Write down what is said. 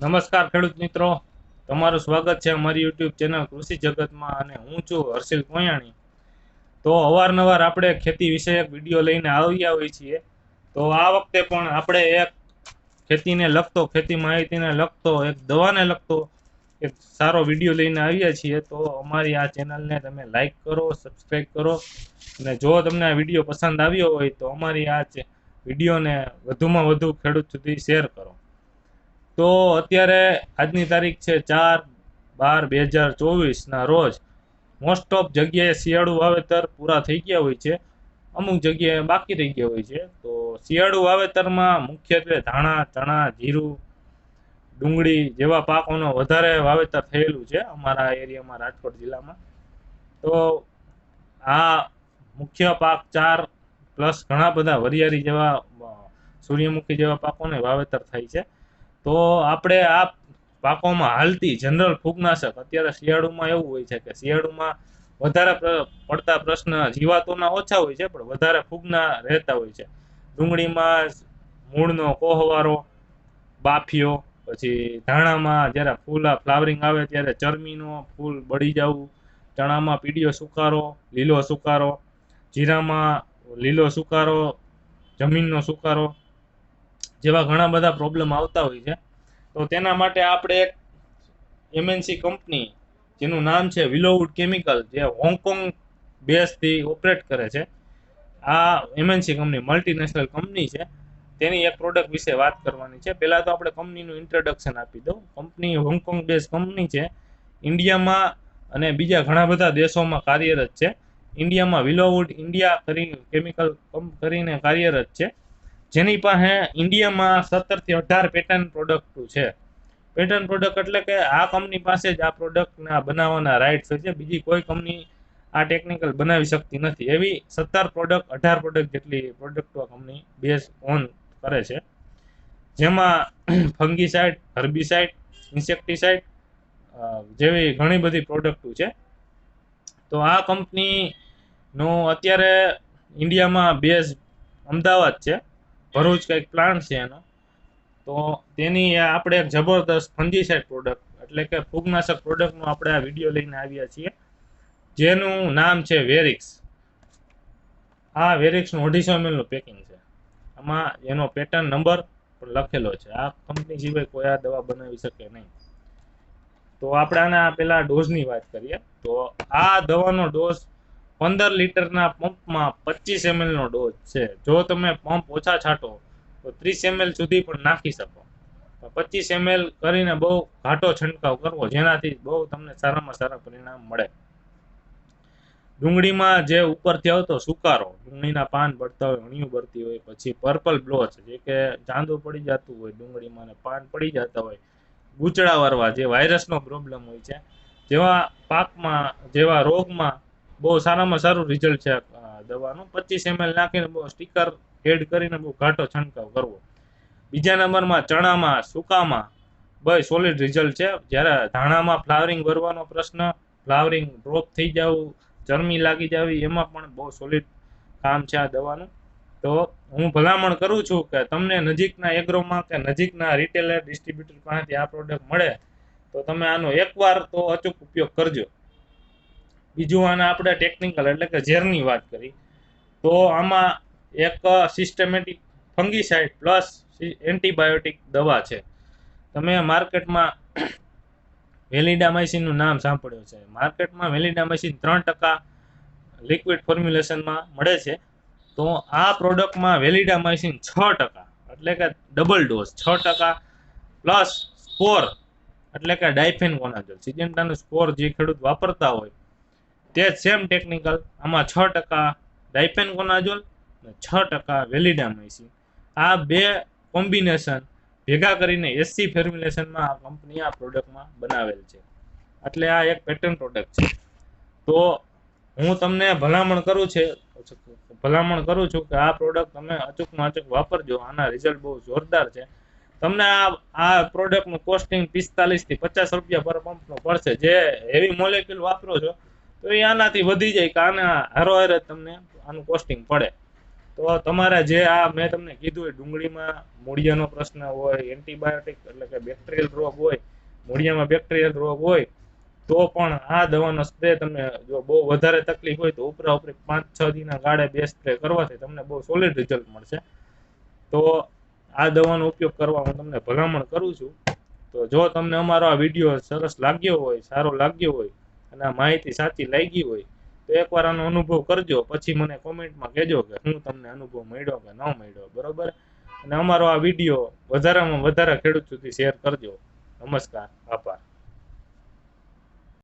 નમસ્કાર ખેડૂત મિત્રો. તમારું સ્વાગત છે અમારી યુટ્યુબ ચેનલ કૃષિ જગતમાં અને હું છું હર્ષિલ કોયાણી. તો અવારનવાર આપણે ખેતી વિષયક વીડિયો લઈને આવ્યા હોઈએ છીએ. તો આ વખતે પણ આપણે એક ખેતીને લગતો, ખેતી માહિતીને લગતો, એક દવાને લગતો એક સારો વીડિયો લઈને આવ્યા છીએ. તો અમારી આ ચેનલને તમે લાઈક કરો, સબસ્ક્રાઈબ કરો અને જો તમને આ વીડિયો પસંદ આવ્યો હોય તો અમારી આ વિડીયોને વધુમાં વધુ ખેડૂત સુધી શેર કરો. તો અત્યારે આજની તારીખ છે ચાર બાર બે હજાર ચોવીસના રોજ મોસ્ટ ઓફ જગ્યાએ શિયાળુ વાવેતર પૂરા થઈ ગયા હોય છે. અમુક જગ્યાએ બાકી રહી ગયા હોય છે. તો શિયાળુ વાવેતરમાં મુખ્યત્વે ધાણા, ચણા, જીરું, ડુંગળી જેવા પાકોનો વધારે વાવેતર થયેલું છે અમારા એરિયામાં રાજકોટ જિલ્લામાં. તો આ મુખ્ય પાક ચાર પ્લસ ઘણા બધા વરિયાળી જેવા સૂર્યમુખી જેવા પાકોને વાવેતર થાય છે. તો આપણે આ પાકોમાં હાલતી જનરલ ફૂગનાશક, અત્યારે શિયાળુમાં એવું હોય છે કે શિયાળુમાં વધારે પડતા પ્રશ્ન જીવાતોના ઓછા હોય છે, પણ વધારે ફૂગના રહેતા હોય છે. ડુંગળીમાં મૂળનો કોહવારો, બાફિયો, પછી ધાણામાં જ્યારે ફૂલ ફ્લાવરિંગ આવે ત્યારે ચરમીનો ફૂલ બળી જવું, ચણામાં પીડિયો સુકારો, લીલો સુકારો, જીરામાં લીલો સુકારો, જમીનનો સુકારો જેવા ઘણા બધા પ્રોબ્લેમ આવતા હોય છે. તો તેના માટે આપણે એક એમએનસી કંપની જેનું નામ છે વિલોવુડ કેમિકલ જે હોંગકોંગ બેઝથી ઓપરેટ કરે છે. આ એમએનસી કંપની મલ્ટીનેશનલ કંપની છે. તેની એક પ્રોડક્ટ વિશે વાત કરવાની છે. પહેલાં તો આપણે કંપનીનું ઇન્ટ્રોડક્શન આપી દઉં. કંપની હોંગકોંગ બેઝ કંપની છે. ઇન્ડિયામાં અને બીજા ઘણા બધા દેશોમાં કાર્યરત છે. ઇન્ડિયામાં વિલોવુડ ઇન્ડિયા કરી કેમિકલ કરીને કાર્યરત છે. જેની પાસે ઇન્ડિયામાં સત્તરથી અઢાર પેટર્ન પ્રોડક્ટ છે. પેટર્ન પ્રોડક્ટ એટલે કે આ કંપની પાસે જ આ પ્રોડક્ટના બનાવવાના રાઇટ્સ છે. બીજી કોઈ કંપની આ ટેકનિકલ બનાવી શકતી નથી. એવી સત્તર પ્રોડક્ટ અઢાર પ્રોડક્ટ જેટલી પ્રોડક્ટો આ કંપની બેઝ ઓન કરે છે. જેમાં ફંગીસાઇડ, હર્બિસાઇડ, ઇન્સેક્ટિસાઇડ જેવી ઘણી બધી પ્રોડક્ટો છે. તો આ કંપનીનો અત્યારે ઇન્ડિયામાં બેઝ અમદાવાદ છે. ભરૂચ કંઈક પ્લાન્ટ છે એનો. તો તેની આપણે એક જબરદસ્ત ફંગીસાઇડ પ્રોડક્ટ એટલે કે ફૂગનાશક પ્રોડક્ટનો આપણે આ વીડિયો લઈને આવ્યા છીએ. જેનું નામ છે વેરિક્સ આ વેરિક્સનું અઢીસો એમએલનું પેકિંગ છે. આમાં એનો પેટર્ન નંબર પણ લખેલો છે. આ કંપની સિવાય કોઈ આ દવા બનાવી શકે નહીં. તો આપણે આના પેલા ડોઝની વાત કરીએ. તો આ દવાનો ડોઝ પંદર લીટરના પંપમાં પચીસ નો ડોઝ છે. જો તમે પંપ ઓછા છાંટો, તો ત્રીસ એમએલ સુધી પણ નાખી શકો. પચીસ એમએલ કરીને બહુ ઘાટો છંટકાવ કરવો, જેનાથી બહુ તમને સારામાં સારા પરિણામ મળે. ડુંગળીમાં જે ઉપરથી આવતો સુકારો, ડુંગળીના પાન બળતા હોય અણિયું બળતી હોય, પછી પર્પલ બ્લોચ, જે કે ચાંદો પડી જતું હોય ડુંગળીમાં પાન પડી જતા હોય, ગૂંચળા વારવા જે વાયરસનો પ્રોબ્લેમ હોય છે, જેવા પાકમાં, જેવા રોગમાં બહુ સારામાં સારું રિઝલ્ટ છે દવાનું. પચીસ એમએલ નાખીને બહુ સ્ટીકર એડ કરીને બહુ ઘાટો છંટકાવ કરવો. બીજા નંબરમાં ચણામાં, સૂકામાં બસ સોલિડ રિઝલ્ટ છે. જ્યારે ધાણામાં ફ્લાવરિંગ ભરવાનો પ્રશ્ન ફ્લાવરિંગ ડ્રોપ થઈ જવું, ચરમી લાગી જવી, એમાં પણ બહુ સોલિડ કામ છે આ દવાનું. તો હું ભલામણ કરું છું કે તમને નજીકના એગ્રોમાં કે નજીકના રિટેલર ડિસ્ટ્રીબ્યુટર પાસેથી આ પ્રોડક્ટ મળે, તો તમે આનો એકવાર તો અચૂક ઉપયોગ કરજો. બીજું આના આપણે ટેકનિકલ એટલે કે ઝેરની વાત કરી. તો આમાં એક સિસ્ટમેટિક ફંગીસાઇડ પ્લસ એન્ટીબાયોટિક દવા છે. તમે માર્કેટમાં વેલિડામાઇસિનનું નામ સાંભળ્યું છે. માર્કેટમાં વેલિડામાઇસિન ત્રણ ટકા લિક્વિડ ફોર્મ્યુલેશનમાં મળે છે. તો આ પ્રોડક્ટમાં વેલિડામાઇસિન છ ટકા, એટલે કે ડબલ ડોઝ છ ટકા પ્લસ સ્કોર એટલે કે ડાયફેન કોનાજોલ સિજન્ટાનું સ્કોર જે ખેડૂત વાપરતા હોય તે સેમ ટેકનિકલ આમાં છ ટકા ડાયપેનકોનાઝોલ અને છ ટકા વેલિડામાઇસિન. આ બે કોમ્બિનેશન ભેગા કરીને એસસી ફોર્મ્યુલેશનમાં આ કંપની આ પ્રોડક્ટમાં બનાવેલ છે. એટલે આ એક પેટર્ન પ્રોડક્ટ છે. તો હું તમને ભલામણ કરું છે, ભલામણ કરું છું કે આ પ્રોડક્ટ તમે અચૂકમાં અચૂક વાપરજો. આના રિઝલ્ટ બહુ જોરદાર છે. તમને આ આ પ્રોડક્ટનું કોસ્ટિંગ પિસ્તાલીસથી પચાસ રૂપિયા પર પંપનું પડશે. જે હેવી મોલેક્યુલ વાપરો છો તો એ આનાથી વધી જાય કે આના હારો હારે તમને આનું કોસ્ટિંગ પડે. તો તમારે જે આ મેં તમને કીધું હોય ડુંગળીમાં મૂળિયાનો પ્રશ્ન હોય એન્ટીબાયોટિક એટલે કે બેક્ટેરિયલ રોગ હોય, મૂળિયામાં બેક્ટેરિયલ રોગ હોય, તો પણ આ દવાનો સ્પ્રે તમને જો બહુ વધારે તકલીફ હોય તો ઉપરા ઉપરી પાંચ છ દીના ગાળે બે સ્પ્રે કરવાથી તમને બહુ સોલિડ રિઝલ્ટ મળશે. તો આ દવાનો ઉપયોગ કરવા હું તમને ભલામણ કરું છું. તો જો તમને અમારો આ વીડિયો સરસ લાગ્યો હોય, સારો લાગ્યો હોય અને આ માહિતી સાચી લાગી હોય, તો એકવાર આનો અનુભવ કરજો. પછી મને કોમેન્ટમાં કહેજો કે હું તમને અનુભવ મળ્યો કે ન મળ્યો, બરોબર? અને અમારો આ વીડિયો વધારેમાં વધારે ખેડૂત સુધી શેર કરજો. નમસ્કાર, આભાર.